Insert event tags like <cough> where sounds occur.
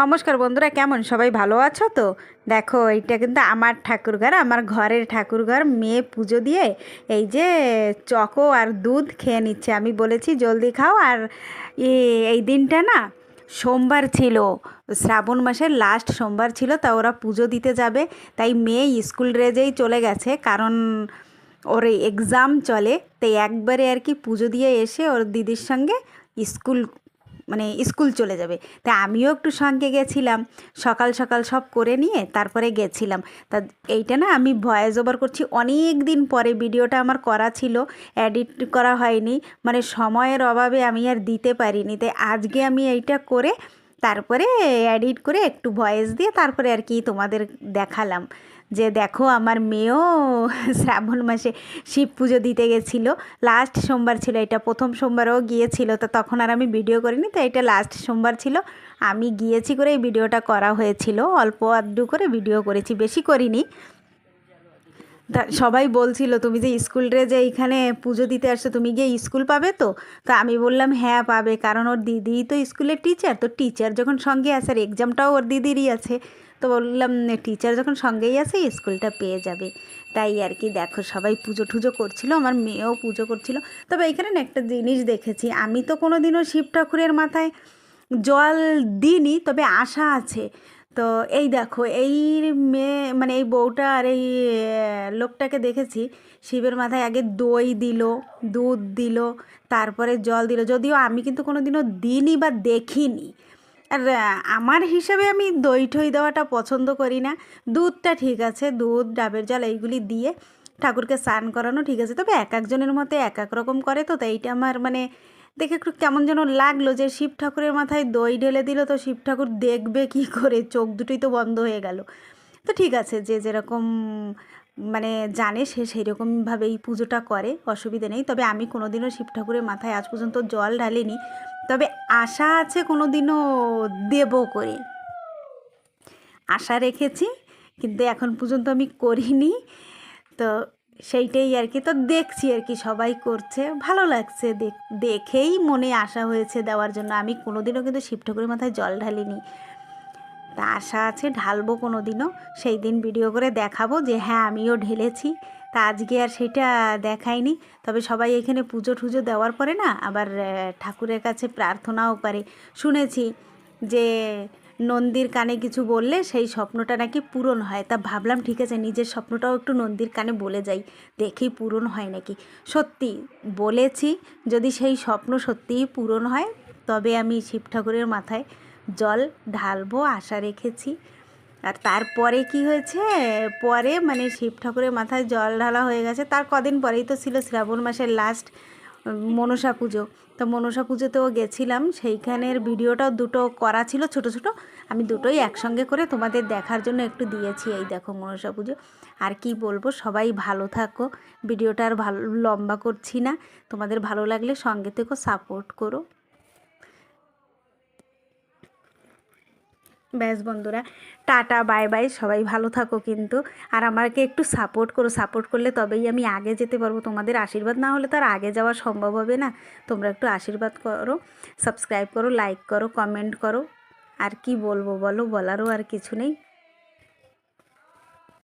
নমস্কার বন্ধুরা, কেমন? সবাই ভালো আছো তো? দেখো, এইটা কিন্তু আমার ঠাকুর ঘর আমার ঘরের ঠাকুর ঘর মেয়ে পুজো দিয়ে এই যে চকো আর দুধ খেয়ে নিচ্ছে। আমি বলেছি, জলদি খাও। আর এই দিনটা না সোমবার ছিল। শ্রাবণ মাসের লাস্ট সোমবার ছিল, তা ওরা পুজো দিতে যাবে। তাই মেয়ে স্কুল রেজেই চলে গেছে। কারণ ওর এক্সাম চলে। তাই একবারে আর কি পুজো দিয়ে এসে ওর দিদির সঙ্গে স্কুল মানে স্কুল চলে যাবে। তা আমিও একটু সঙ্গে গেছিলাম। সকাল সকাল সব করে নিয়ে তারপরে গেছিলাম। তা এইটা না আমি ভয়েস ওভার করছি। অনেক দিন পরে ভিডিওটা আমার করা ছিল এডিট করা হয়নি। মানে সময়ের অভাবে আমি আর দিতে পারিনি। তাই আজকে আমি এইটা করে তারপরে এডিট করে একটু ভয়েস দিয়ে তারপরে আর কি তোমাদের দেখালাম। যে দেখো আমার মেয়েও <laughs> শ্রাবণ মাসে শিব পুজো দিতে গেছিল। লাস্ট সোমবার ছিল, এটা প্রথম সোমবারও গিয়েছিল, তো তখন আর আমি ভিডিও করিনি, তো এটা লাস্ট সোমবার ছিল। আমি গিয়েছি করে এই ভিডিওটা করা হয়েছিল, অল্প আধটু করে ভিডিও করেছি, বেশি করিনি। সবাই বলছিল, তুমি যে স্কুলে যে এইখানে পুজো দিতে আসছো, তুমি গিয়ে স্কুল পাবে তো? তো আমি বললাম হ্যাঁ পাবে। কারণ ওর দিদি তো স্কুলের টিচার তো টিচার যখন সঙ্গে আছে, আর এক্সামটাও ওর দিদিরই আছে। তো বললাম টিচার যখন সঙ্গেই আছে, স্কুলটা পেয়ে যাবে। তাই আর কি, দেখো, সবাই পুজো টুজো করছিল, আমার মেয়েও পুজো করছিল। তবে এখানে না একটা জিনিস দেখেছি, আমি তো কোনো দিনও শিব ঠাকুরের মাথায় জল দিইনি, তবে আশা আছে। তো এই দেখো, এই মেয়ে মানে এই বউটা আর এই লোকটাকে দেখেছি, শিবের মাথায় আগে দই দিল, দুধ দিল, তারপরে জল দিল। যদিও আমি কিন্তু কোনো দিনও দিইনি বা দেখিনি। আর আমার হিসাবে আমি দই ঠই দেওয়াটা পছন্দ করি না। দুধটা ঠিক আছে, দুধ, ডাবের জল এইগুলি দিয়ে ঠাকুরকে স্নান করানো ঠিক আছে। তবে এক একজনের মতে এক এক রকম করে তো তাই এইটা আমার মানে দেখে একটু কেমন যেন লাগল যে শিব ঠাকুরের মাথায় দই ঢেলে দিল, তো শিব ঠাকুর দেখবে কি করে? চোখ দুটোই তো বন্ধ হয়ে গেল। তো ঠিক আছে, যে যেরকম মানে জানে সে সেই রকমভাবেই পুজোটা করে, অসুবিধে নেই। তবে আমি কোনোদিনও শিব ঠাকুরের মাথায় আজ পর্যন্ত জল ঢালিনি। তবে আশা আছে কোনো দিনও দেবো করে। আশা রেখেছি, কিন্তু এখন পর্যন্ত আমি করিনি। তো সেইটাই আর কি। তো দেখছি আর কি সবাই করছে। ভালো লাগছে দেখ- দেখেই মনে আশা হয়েছে দেওয়ার জন্য। আমি কোনোদিনও কিন্তু শিব ঠাকুরের মাথায় জল ঢালিনি। তা আশা আছে ঢালবো কোনো দিনও সেই দিন ভিডিও করে দেখাবো যে হ্যাঁ আমিও ঢেলেছি। তা আজকে আর সেটা দেখাইনি। তবে সবাই এখানে পুজো টুজো দেওয়ার পরে না আবার ঠাকুরের কাছে প্রার্থনাও করে। শুনেছি যে নন্দীর কানে কিছু বললে সেই স্বপ্নটা নাকি পূরণ হয়। তা ভাবলাম ঠিক আছে, নিজের স্বপ্নটাও একটু নন্দীর কানে বলে যাই, দেখি পূরণ হয় নাকি। সত্যি, বলেছি যদি সেই স্বপ্ন সত্যিই পূরণ হয়, তবে আমি শিব ঠাকুরের মাথায় জল ঢালবো, আশা রেখেছি। আর তারপরে কি হয়েছে? পরে মানে শিব ঠাকুরের মাথায় জল ঢালা হয়ে গেছে। তার কদিন পরেই তো ছিল শ্রাবণ মাসের লাস্ট মনসা পুজো। তো মনসা পুজোতেও গেছিলাম, সেইখানের ভিডিওটাও দুটো করা ছিল ছোট ছোট। আমি দুটোই একসঙ্গে করে তোমাদের দেখার জন্য একটু দিয়েছি এই দেখো মনসা পুজো। আর কি বলব, সবাই ভালো থাকো, ভিডিওটা আর ভালো, লম্বা করছি না। তোমাদের ভালো লাগলে সঙ্গে থেকো সাপোর্ট করো। ব্যাস বন্ধুরা, টাটা, বাই বাই, সবাই ভালো থাকো কিন্তু। আর আমাকে একটু সাপোর্ট করো সাপোর্ট করলে তবেই আমি আগে যেতে পারব। তোমাদের আশীর্বাদ না হলে তো আর আগে যাওয়া সম্ভব হবে না। তোমরা একটু আশীর্বাদ করো সাবস্ক্রাইব করো লাইক করো কমেন্ট করো। আর কি বলব বলো, বলারও আর কিছু নেই।